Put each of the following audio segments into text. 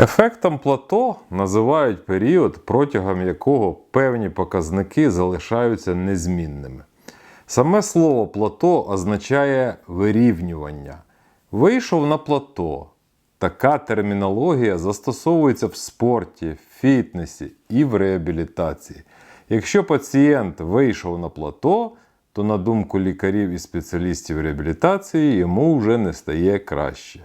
Ефектом плато називають період, протягом якого певні показники залишаються незмінними. Саме слово плато означає вирівнювання. Вийшов на плато. Така термінологія застосовується в спорті, фітнесі і в реабілітації. Якщо пацієнт вийшов на плато, то на думку лікарів і спеціалістів реабілітації йому вже не стає краще.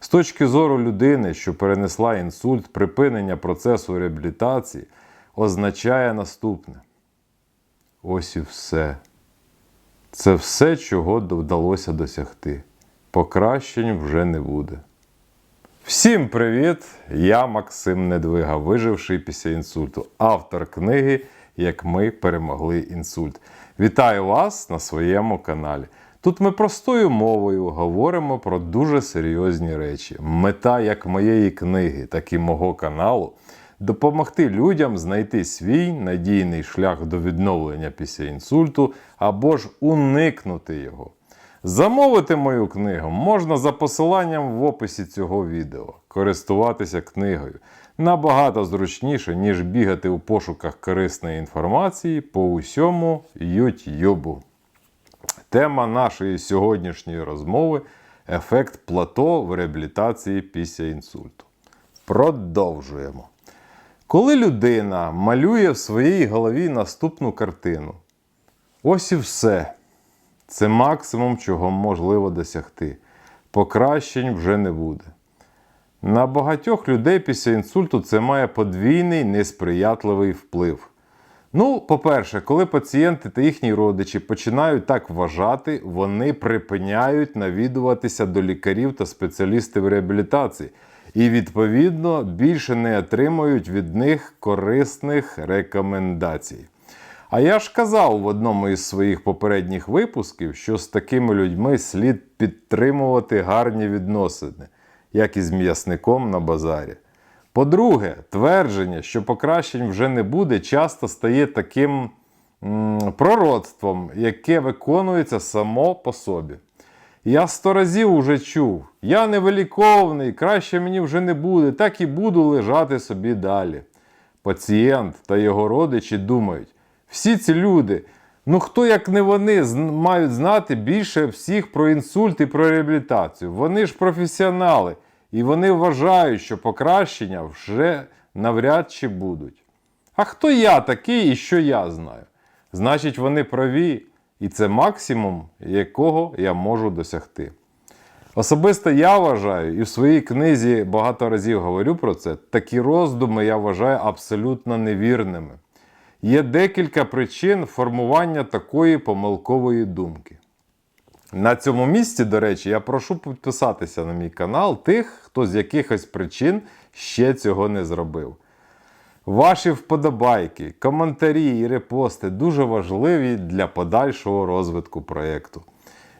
З точки зору людини, що перенесла інсульт, припинення процесу реабілітації означає наступне. Ось і все. Це все, чого вдалося досягти. Покращень вже не буде. Всім привіт! Я Максим Недвига, виживший після інсульту, автор книги Як ми перемогли інсульт. Вітаю вас на своєму каналі. Тут ми простою мовою говоримо про дуже серйозні речі. Мета як моєї книги, так і мого каналу допомогти людям знайти свій надійний шлях до відновлення після інсульту або ж уникнути його. Замовити мою книгу можна за посиланням в описі цього відео. Користуватися книгою набагато зручніше, ніж бігати у пошуках корисної інформації по усьому YouTube. Тема нашої сьогоднішньої розмови ефект плато в реабілітації після інсульту. Продовжуємо. Коли людина малює в своїй голові наступну картину, ось і все. Це максимум, чого можливо досягти. Покращень вже не буде. На багатьох людей після інсульту це має подвійний несприятливий вплив. Ну, по-перше, коли пацієнти та їхні родичі починають так вважати, вони припиняють навідуватися до лікарів та спеціалістів реабілітації і, відповідно, більше не отримують від них корисних рекомендацій. А я ж казав в одному із своїх попередніх випусків, що з такими людьми слід підтримувати гарні відносини, як і з м'ясником на базарі. По-друге, твердження, що покращень вже не буде, часто стає таким пророцтвом, яке виконується само по собі. Я сто разів уже чув, я невиліковний, краще мені вже не буде, так і буду лежати собі далі. Пацієнт та його родичі думають, всі ці люди, ну хто як не вони, мають знати більше всіх про інсульт і про реабілітацію. Вони ж професіонали, і вони вважають, що покращення вже навряд чи будуть. А хто я такий і що я знаю? Значить, вони праві, і це максимум, якого я можу досягти. Особисто я вважаю, і в своїй книзі багато разів говорю про це, такі роздуми я вважаю абсолютно невірними. Є декілька причин формування такої помилкової думки. На цьому місці, до речі, я прошу підписатися на мій канал тих, хто з якихось причин ще цього не зробив. Ваші вподобайки, коментарі і репости дуже важливі для подальшого розвитку проєкту.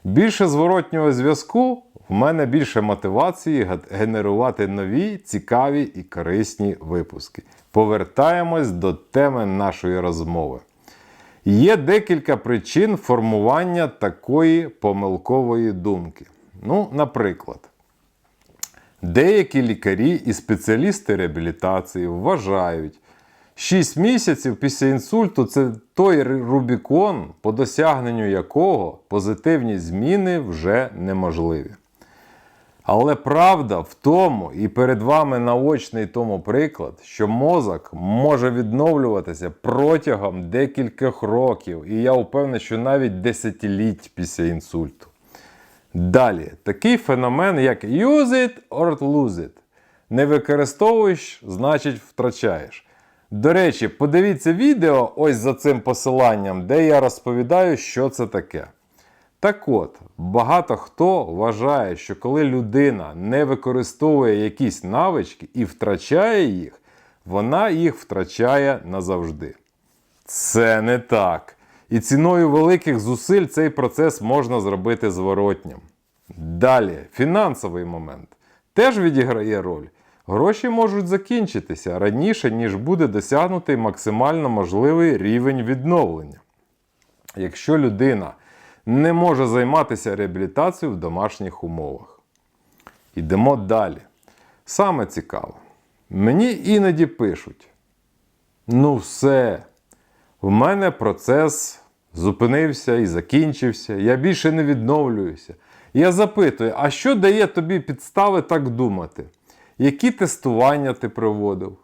Більше зворотнього зв'язку в мене більше мотивації генерувати нові, цікаві і корисні випуски. Повертаємось до теми нашої розмови. Є декілька причин формування такої помилкової думки. Ну, наприклад, деякі лікарі і спеціалісти реабілітації вважають, 6 місяців після інсульту це той Рубікон, по досягненню якого позитивні зміни вже неможливі. Але правда в тому, і перед вами наочний тому приклад, що мозок може відновлюватися протягом декількох років, і я впевнений, що навіть десятиліть після інсульту. Далі, такий феномен, як use it or lose it. Не використовуєш, значить втрачаєш. До речі, подивіться відео ось за цим посиланням, де я розповідаю, що це таке. Так от, багато хто вважає, що коли людина не використовує якісь навички і втрачає їх, вона їх втрачає назавжди. Це не так. І ціною великих зусиль цей процес можна зробити зворотнім. Далі, фінансовий момент теж відіграє роль. Гроші можуть закінчитися раніше, ніж буде досягнутий максимально можливий рівень відновлення. Якщо людина не може займатися реабілітацією в домашніх умовах. Ідемо далі. Саме цікаве. Мені іноді пишуть: ну, все, в мене процес зупинився і закінчився, я більше не відновлююся. Я запитую, а що дає тобі підстави так думати? Які тестування ти проводив?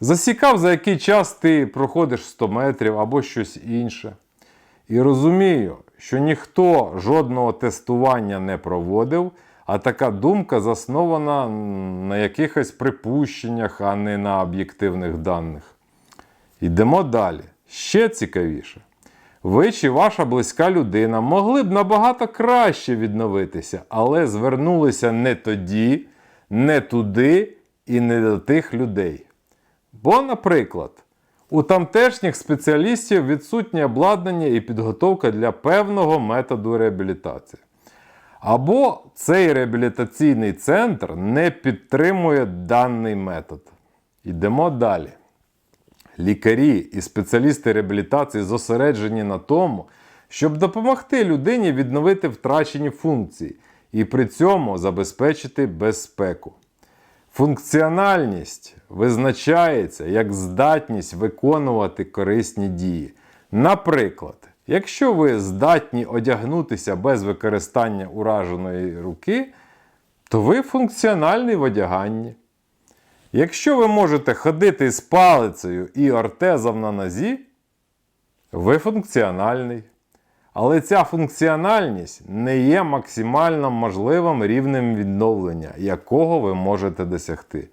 Засікав, за який час ти проходиш 100 метрів або щось інше. І розумію, що ніхто жодного тестування не проводив, а така думка заснована на якихось припущеннях, а не на об'єктивних даних. Йдемо далі. Ще цікавіше. Ви чи ваша близька людина могли б набагато краще відновитися, але звернулися не тоді, не туди і не до тих людей. Бо, наприклад, у тамтешніх спеціалістів відсутнє обладнання і підготовка для певного методу реабілітації. Або цей реабілітаційний центр не підтримує даний метод. Йдемо далі. Лікарі і спеціалісти реабілітації зосереджені на тому, щоб допомогти людині відновити втрачені функції і при цьому забезпечити безпеку. Функціональність визначається як здатність виконувати корисні дії. Наприклад, якщо ви здатні одягнутися без використання ураженої руки, то ви функціональний в одяганні. Якщо ви можете ходити з палицею і ортезом на нозі, ви функціональний. Але ця функціональність не є максимально можливим рівнем відновлення, якого ви можете досягти.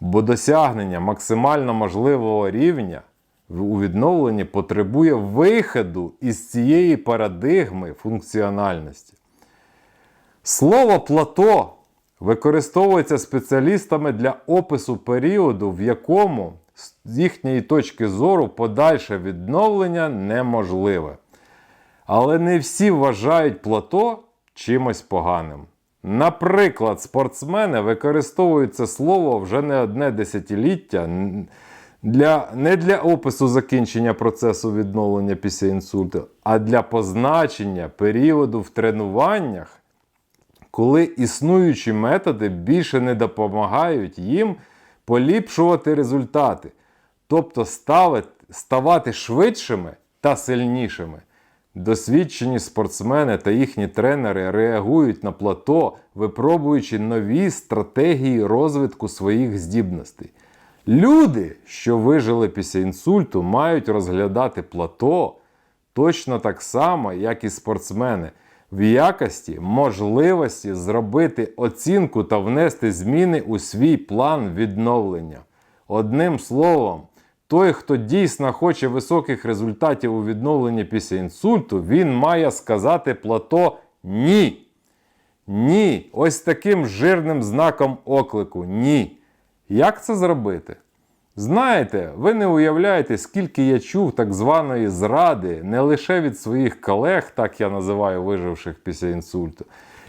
Бо досягнення максимально можливого рівня у відновленні потребує виходу із цієї парадигми функціональності. Слово плато використовується спеціалістами для опису періоду, в якому з їхньої точки зору подальше відновлення неможливе. Але не всі вважають плато чимось поганим. Наприклад, спортсмени використовують це слово вже не одне десятиліття для, не для опису закінчення процесу відновлення після інсульту, а для позначення періоду в тренуваннях, коли існуючі методи більше не допомагають їм поліпшувати результати, тобто ставити, ставати швидшими та сильнішими. Досвідчені спортсмени та їхні тренери реагують на плато, випробуючи нові стратегії розвитку своїх здібностей. Люди, що вижили після інсульту, мають розглядати плато точно так само, як і спортсмени, в якості можливості зробити оцінку та внести зміни у свій план відновлення. Одним словом, той, хто дійсно хоче високих результатів у відновленні після інсульту, він має сказати плато ні. Ні. Ось таким жирним знаком оклику ні. Як це зробити? Знаєте, ви не уявляєте, скільки я чув так званої зради не лише від своїх колег, так я називаю виживших після інсульту,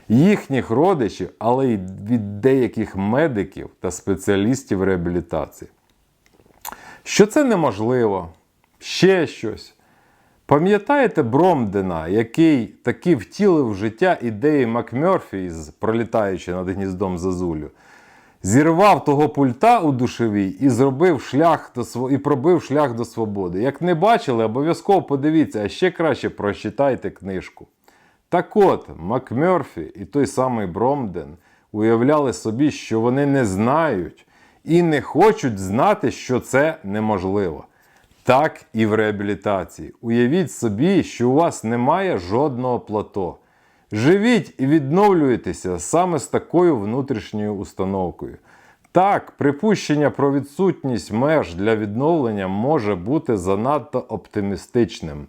їхніх родичів, але й від деяких медиків та спеціалістів реабілітації. Що це неможливо, ще щось. Пам'ятаєте Бромдена, який таки втілив в життя ідеї Макмерфі з пролітаючи над гніздом Зазулю? Зірвав того пульта у душевій і зробив шлях до і пробив шлях до свободи. Як не бачили, обов'язково подивіться, а ще краще прочитайте книжку. Так от, Макмерфі і той самий Бромден уявляли собі, що вони не знають і не хочуть знати, що це неможливо. Так і в реабілітації. Уявіть собі, що у вас немає жодного плато. Живіть і відновлюйтеся саме з такою внутрішньою установкою. Так, припущення про відсутність меж для відновлення може бути занадто оптимістичним.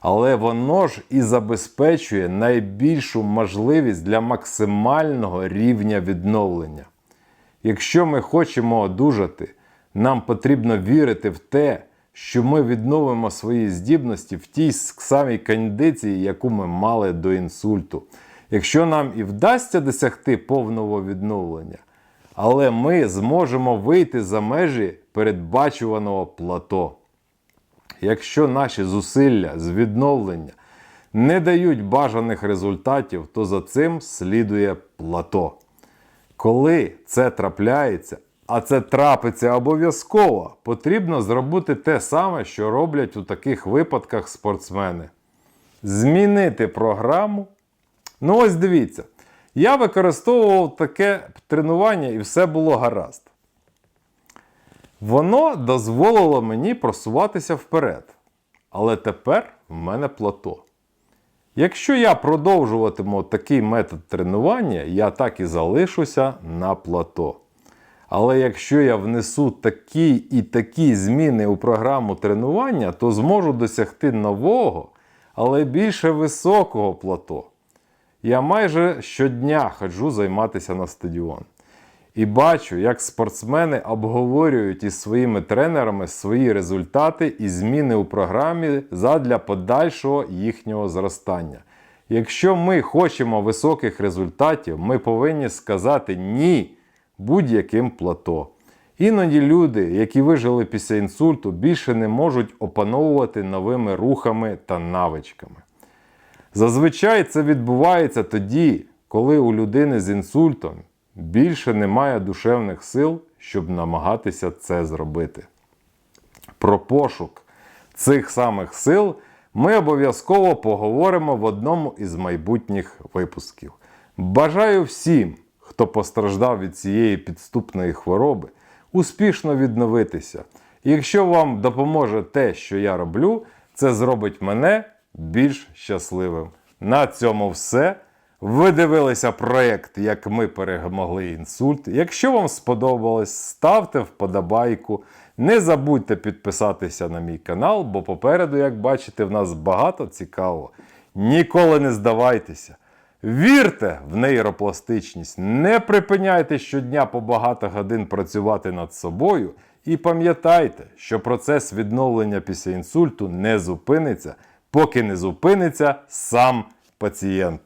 Але воно ж і забезпечує найбільшу можливість для максимального рівня відновлення. Якщо ми хочемо одужати, нам потрібно вірити в те, що ми відновимо свої здібності в тій самій кондиції, яку ми мали до інсульту. Якщо нам і вдасться досягти повного відновлення, але ми зможемо вийти за межі передбачуваного плато. Якщо наші зусилля з відновлення не дають бажаних результатів, то за цим слідує плато. Коли це трапляється, а це трапиться обов'язково, потрібно зробити те саме, що роблять у таких випадках спортсмени. Змінити програму. Ну, ось дивіться. Я використовував таке тренування і все було гаразд. Воно дозволило мені просуватися вперед. Але тепер в мене плато. Якщо я продовжуватиму такий метод тренування, я так і залишуся на плато. Але якщо я внесу такі і такі зміни у програму тренування, то зможу досягти нового, але більше високого плато. Я майже щодня ходжу займатися на стадіон. І бачу, як спортсмени обговорюють із своїми тренерами свої результати і зміни у програмі задля подальшого їхнього зростання. Якщо ми хочемо високих результатів, ми повинні сказати ні будь-яким плато. Іноді люди, які вижили після інсульту, більше не можуть опановувати новими рухами та навичками. Зазвичай це відбувається тоді, коли у людини з інсультом більше немає душевних сил, щоб намагатися це зробити. Про пошук цих самих сил ми обов'язково поговоримо в одному із майбутніх випусків. Бажаю всім, хто постраждав від цієї підступної хвороби, успішно відновитися. І якщо вам допоможе те, що я роблю, це зробить мене більш щасливим. На цьому все. Ви дивилися проєкт, як ми перемогли інсульт. Якщо вам сподобалось, ставте вподобайку. Не забудьте підписатися на мій канал, бо попереду, як бачите, в нас багато цікавого. Ніколи не здавайтеся. Вірте в нейропластичність, не припиняйте щодня по багато годин працювати над собою. І пам'ятайте, що процес відновлення після інсульту не зупиниться, поки не зупиниться сам пацієнт.